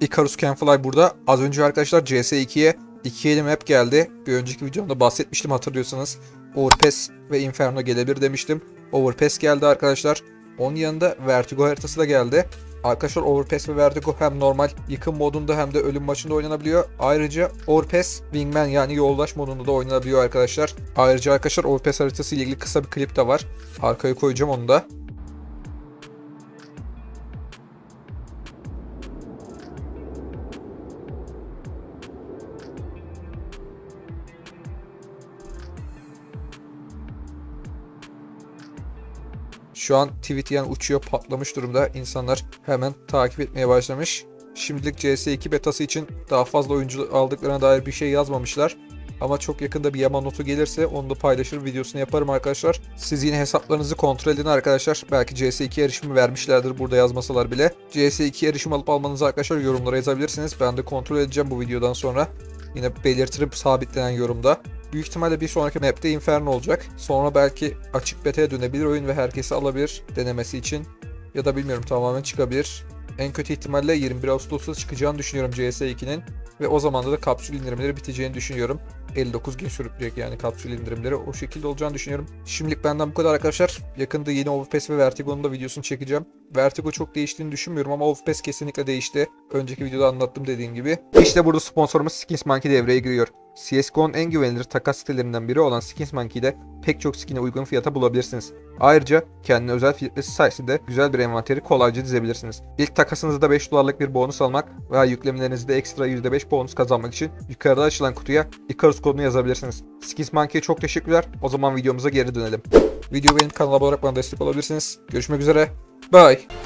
Icarus Can burada. Az önce arkadaşlar CS2'ye 2 yeni map geldi. Bir önceki videomda bahsetmiştim hatırlıyorsanız. Overpass ve Inferno gelebilir demiştim. Overpass geldi arkadaşlar. Onun yanında Vertigo haritası da geldi. Arkadaşlar Overpass ve Vertigo hem normal yıkım modunda hem de ölüm maçında oynanabiliyor. Ayrıca Overpass Wingman yani yoldaş modunda da oynanabiliyor arkadaşlar. Ayrıca arkadaşlar Overpass haritası ile ilgili kısa bir klip de var. Arkaya koyacağım onu da. Şu an tweet yani uçuyor patlamış durumda. İnsanlar hemen takip etmeye başlamış. Şimdilik CS2 betası için daha fazla oyuncu aldıklarına dair bir şey yazmamışlar. Ama çok yakında bir yama notu gelirse onu da paylaşır videosunu yaparım arkadaşlar. Siz yine hesaplarınızı kontrol edin arkadaşlar. Belki CS2 erişimi vermişlerdir burada yazmasalar bile. CS2 erişim alıp almanızı arkadaşlar yorumlara yazabilirsiniz. Ben de kontrol edeceğim bu videodan sonra. Yine belirtirim sabitlenen yorumda. Büyük ihtimalle bir sonraki map'te Inferno olacak. Sonra belki açık beta'ya dönebilir oyun ve herkesi alabilir denemesi için. Ya da bilmiyorum tamamen çıkabilir. En kötü ihtimalle 21 Ağustos'ta çıkacağını düşünüyorum CS2'nin. Ve o zaman da kapsül indirimleri biteceğini düşünüyorum. 59 gün sürükleyecek yani kapsül indirimleri. O şekilde olacağını düşünüyorum. Şimdilik benden bu kadar arkadaşlar. Yakında yeni Overpass ve Vertigo'nun da videosunu çekeceğim. Vertigo çok değiştiğini düşünmüyorum ama Overpass kesinlikle değişti. Önceki videoda anlattım dediğim gibi. İşte burada sponsorumuz Skins Monkey devreye giriyor. CSGO'nun en güvenilir takas sitelerinden biri olan Skins Monkey'de pek çok skin'e uygun fiyata bulabilirsiniz. Ayrıca kendine özel filtresi sayesinde güzel bir envanteri kolayca dizebilirsiniz. İlk takasınızda 5 dolarlık bir bonus almak veya yüklemelerinizde ekstra %5 bonus kazanmak için yukarıda açılan kutuya Icarus kodunu yazabilirsiniz. Skins Monkey'e çok teşekkürler. O zaman videomuza geri dönelim. Video benim kanala abone olarak bana destek olabilirsiniz. Görüşmek üzere. Bye.